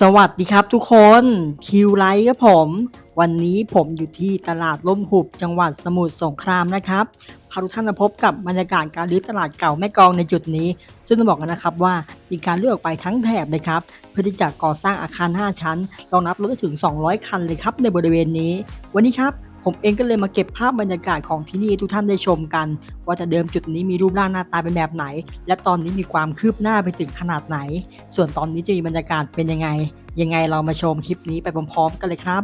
สวัสดีครับทุกคนคิวไลท์ครับผม วันนี้ผมอยู่ที่ตลาดล่มหุบจังหวัดสมุทรสงครามนะครับพาทุกท่านมาพบกับบรรยากาศการรื้อตลาดเก่าแม่กองในจุดนี้ ซึ่งต้องบอกกันนะครับว่ามีการเลือกไปทั้งแถบเลยครับ เพื่อที่จะก่อสร้างอาคาร 5 ชั้นรองรับรถได้ถึง 200 คันเลยครับในบริเวณนี้ วันนี้ครับ ผมเองก็เลยมาเก็บภาพบรรยากาศของที่นี่ทุกท่านได้ชมกัน ว่าแต่เดิมจุดนี้มีรูปร่างหน้าตาเป็นแบบไหน และตอนนี้มีความคืบหน้าไปถึงขนาดไหน ส่วนตอนนี้จะมีบรรยากาศเป็นยังไง ยังไงเรามาชมคลิปนี้ไปพร้อมๆกันเลยครับ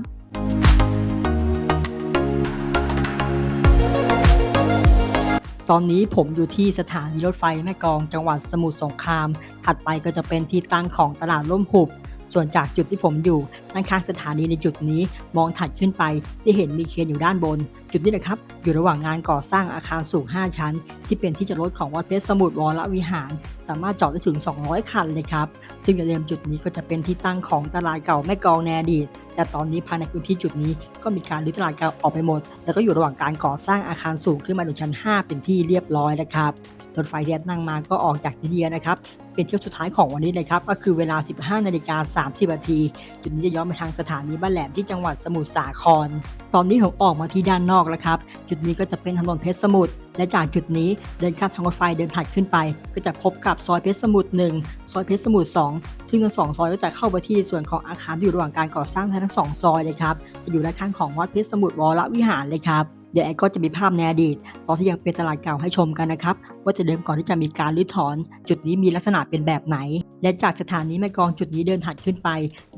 ตอนนี้ผมอยู่ที่สถานีรถไฟแม่กองจังหวัดสมุทรสงคราม ถัดไปก็จะเป็นที่ตั้งของตลาดร่มหุบ ส่วนจากจุดที่ผมอยู่ด้านข้างสถานีในจุดนี้มองถัดขึ้นไปได้เห็นมีเคนอยู่ด้านบน จุดนี้นะครับอยู่ระหว่างงานก่อสร้างอาคารสูง 5 ชั้น ที่เป็นที่จอดรถของวัดเพชรสมุทรวรวิหาร สามารถจอดได้ถึง 200 คันเลยครับ ซึ่งเดิมจุดนี้ก็จะเป็นที่ตั้งของตลาดเก่าแม่กองในอดีตแต่ตอนนี้ภายในพื้นที่จุดนี้ก็มีการรื้อตลาดเก่าออกไปหมด แล้วก็อยู่ระหว่างการก่อสร้างอาคารสูงขึ้นมาถึงชั้น 5 เป็นที่เรียบร้อยนะครับรถไฟที่นั่งมาก็ออกจากที่นี่นะครับ เป็นเที่ยวสุดท้ายของวันนี้เลยครับ ก็คือเวลา 15นาฬิกา30นาทีจุดนี้จะย้อนไปทางสถานีบ้านแหลมที่จังหวัดสมุทรสาคร ตอนนี้ผมออกมาที่ด้านนอกแล้วครับ จุดนี้ก็จะเป็นถนนเพชรสมุทรและจากจุดนี้เดินข้ามทางรถไฟเดินถัดขึ้นไป ก็จะพบกับซอยเพชรสมุทร1ซอยเพชรสมุทร2ซึ่งทั้งสองซอยก็จะเข้าไปที่ส่วนของอาคารที่อยู่ระหว่างการก่อสร้างทั้งสองซอยเลยครับจะอยู่ด้านข้างของวัดเพชรสมุทรวรวิหารเลยครับ ดี๋ยวแอดก็จะมีภาพในอดีต ตอนที่ยังเป็นตลาดเก่าให้ชมกันนะครับ ว่าจะเดิมก่อนที่จะมีการรื้อถอน จุดนี้มีลักษณะเป็นแบบไหน และจากสถานีแม่กองจุดนี้เดินถัดขึ้นไป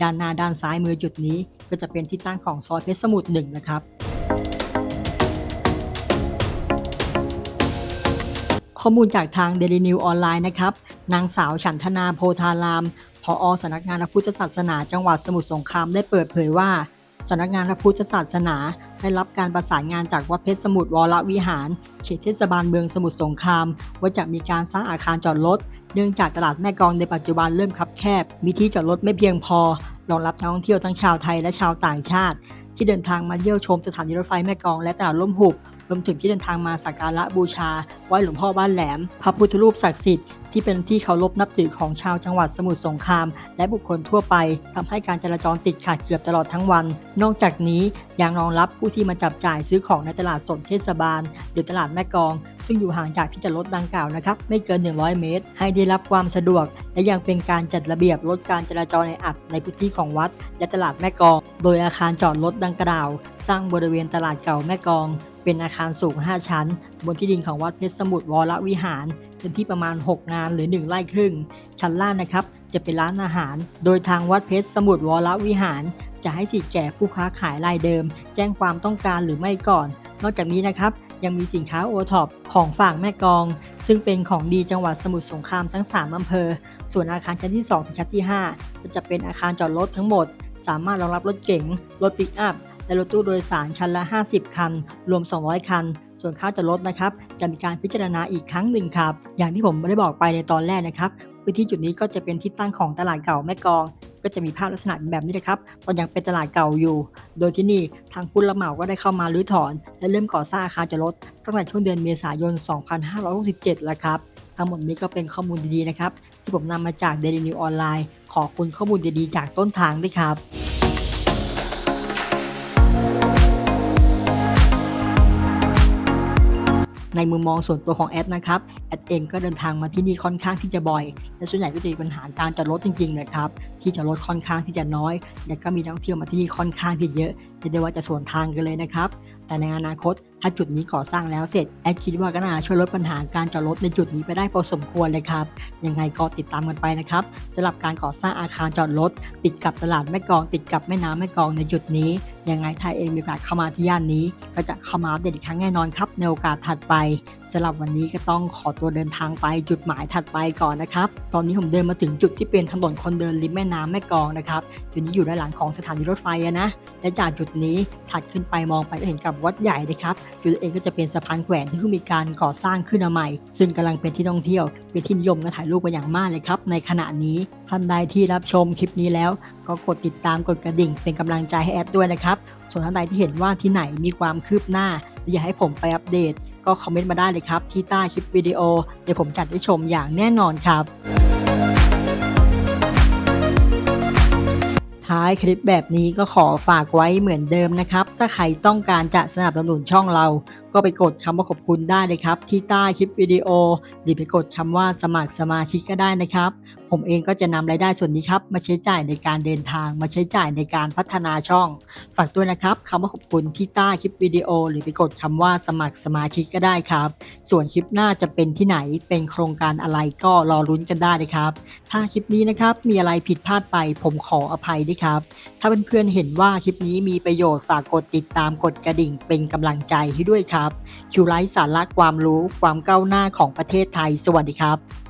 ด้านหน้าด้านซ้ายมือจุดนี้ ก็จะเป็นที่ตั้งของซอยเพชรสมุทรหนึ่งนะครับข้อมูลจากทาง Daily New ออนไลน์นะครับ นางสาวฉันธนาโพธารามผอสำนักงานพระพุทธศาสนาจังหวัดสมุทรสงครามได้เปิดเผยว่า สำนักงานพระพุทธศาสนา ได้รับการประสานงานจากวัดเพชรสมุทรวรวิหาร เขตเทศบาลเมืองสมุทรสงคราม ว่าจะมีการสร้างอาคารจอดรถ เนื่องจากตลาดแม่กองในปัจจุบันเริ่มคับแคบ มีที่จอดรถไม่เพียงพอ รองรับนักท่องเที่ยวทั้งชาวไทยและชาวต่างชาติ ที่เดินทางมาเยี่ยวชมสถานีรถไฟแม่กองและตลาดล่มหุบ รวมถึงที่เดินทางมาสักการะบูชาไหว้หลวงพ่อบ้านแหลม พระพุทธรูปศักดิ์สิทธิ์ที่เป็นที่เคารพนับถือของชาวจังหวัดสมุทรสงคราม และบุคคลทั่วไปทำให้การจราจรติดขัดเกือบตลอดทั้งวัน นอกจากนี้ยังรองรับผู้ที่มาจับจ่ายซื้อของในตลาดสดเทศบาล หรือตลาดแม่กอง ซึ่งอยู่ห่างจากที่จอดรถดังกล่าวนะครับไม่เกิน 100 เมตร ให้ได้รับความสะดวก และยังเป็นการจัดระเบียบลดการจราจรในอัดในพื้นที่ของวัด และตลาดแม่กอง โดยอาคารจอดรถดังกล่าว สร้างบริเวณตลาดเก่าแม่กอง เป็นอาคารสูง 5 ชั้น บนที่ดินของวัดเพชรสมุทรวรวิหารพื้นที่ประมาณ 6 งานหรือ 1 ไร่ครึ่ง ชั้นล่างนะครับ จะเป็นร้านอาหาร โดยทางวัดเพชรสมุทรวรวิหาร จะให้สิทธิ์แก่ผู้ค้าขายรายเดิม แจ้งความต้องการหรือไม่ก่อน นอกจากนี้นะครับยังมีสินค้าโอท็อปของฝากแม่กอง ซึ่งเป็นของดีจังหวัดสมุทรสงครามทั้ง 3 อำเภอ ส่วนอาคารชั้นที่ 2 ถึงชั้นที่ 5 จะเป็นอาคารจอดรถทั้งหมด สามารถรองรับรถเก๋ง รถปิกอัพ และรถตู้โดยสารชั้นละ 50 คัน รวม 200 คัน ส่วนค่าจอดรถนะครับ จะมีการพิจารณาอีกครั้งหนึ่งครับ อย่างที่ผมได้บอกไปในตอนแรกนะครับพื้นที่จุดนี้ก็จะเป็นที่ตั้งของตลาดเก่าแม่กองก็จะมีภาพลักษณะแบบนี้นะครับ ตอนยังเป็นตลาดเก่าอยู่ โดยที่นี่ทางผู้รับเหมาก็ได้เข้ามารื้อถอน และเริ่มก่อสร้างอาคารจอดรถตั้งแต่ช่วงเดือนเมษายน 2567 แล้วครับ ทั้งหมดนี้ก็เป็นข้อมูลดีๆนะครับ ที่ผมนำมาจาก Daily New ออนไลน์ขอบคุณข้อมูลดีๆ จากต้นทางด้วยครับ ในมุมมองส่วนตัวของแอดนะครับแอดเองก็เดินทางมาที่นี่ค่อนข้างที่จะบ่อย และส่วนใหญ่ก็จะมีปัญหาการจอดรถจริงๆนะครับที่จอดรถค่อนข้างที่จะน้อย และก็มีนักท่องเที่ยวมาที่นี่ค่อนข้างที่เยอะเรียกได้ว่าจะสวนทางกันเลยนะครับแต่ในอนาคต ถ้าจุดนี้ก่อสร้างแล้วเสร็จแอดคิดว่าก็น่าช่วยลดปัญหาการจอดรถในจุดนี้ไปได้พอสมควรเลยครับ ยังไงก็ติดตามกันไปนะครับสำหรับการก่อสร้างอาคารจอดรถติดกับตลาดแม่กองติดกับแม่น้ำแม่กองในจุดนี้ ยังไงถ้าเองมีโอกาสเข้ามาที่ย่านนี้ ก็จะเข้ามาอัปเดตอีกครั้งแน่นอนครับในโอกาสถัดไปสำหรับวันนี้ก็ต้องขอตัวเดินทางไปจุดหมายถัดไปก่อนนะครับตอนนี้ผมเดินมาถึงจุดที่เป็นถนนคนเดินริมแม่น้ำแม่กองนะครับจุดนี้อยู่ด้านหลังของสถานีรถไฟอะนะและจากจุดนี้ถัดขึ้นไปมองไปก็เห็นกับวัดใหญ่นะครับจุดเองก็จะเป็นสะพานแขวนที่เพิ่งมีการก่อสร้างขึ้นมาใหม่ ซึ่งกำลังเป็นที่ท่องเที่ยว เป็นที่นิยมและถ่ายรูปกันอย่างมากเลยครับ ในขณะนี้ท่านใดที่รับชมคลิปนี้แล้ว ก็กดติดตามกดกระดิ่ง เป็นกำลังใจให้แอดด้วยนะครับ ส่วนท่านใดที่เห็นว่าที่ไหนมีความคืบหน้าออยากให้ผมไปอัปเดต ก็คอมเมนต์มาได้เลยครับที่ใต้คลิปวิดีโอเดี๋ยวผมจัดให้ชมอย่างแน่นอนครับ คลิปแบบนี้ก็ขอฝากไว้เหมือนเดิมนะครับ ถ้าใครต้องการจะสนับสนุนช่องเราก็ไปกดคำว่าขอบคุณได้เลยครับ ที่ใต้คลิปวิดีโอ หรือไปกดคำว่าสมัครสมาชิกก็ได้นะครับ ผมเองก็จะนำรายได้ส่วนนี้ครับ มาใช้จ่ายในการเดินทาง มาใช้จ่ายในการพัฒนาช่อง ฝากด้วยนะครับคำว่าขอบคุณที่ใต้คลิปวิดีโอ หรือไปกดคำว่าสมัครสมาชิกก็ได้ครับ ส่วนคลิปหน้าจะเป็นที่ไหนเป็นโครงการอะไรก็รอลุ้นกันได้เลยครับ ถ้าคลิปนี้นะครับมีอะไรผิดพลาดไป ผมขออภัยด้วยครับ ถ้าเพื่อนๆเห็นว่าคลิปนี้มีประโยชน์ฝากกดติดตามกดกระดิ่งเป็นกำลังใจให้ด้วยครับคิวไลท์สาระความรู้ความก้าวหน้าของประเทศไทย สวัสดีครับ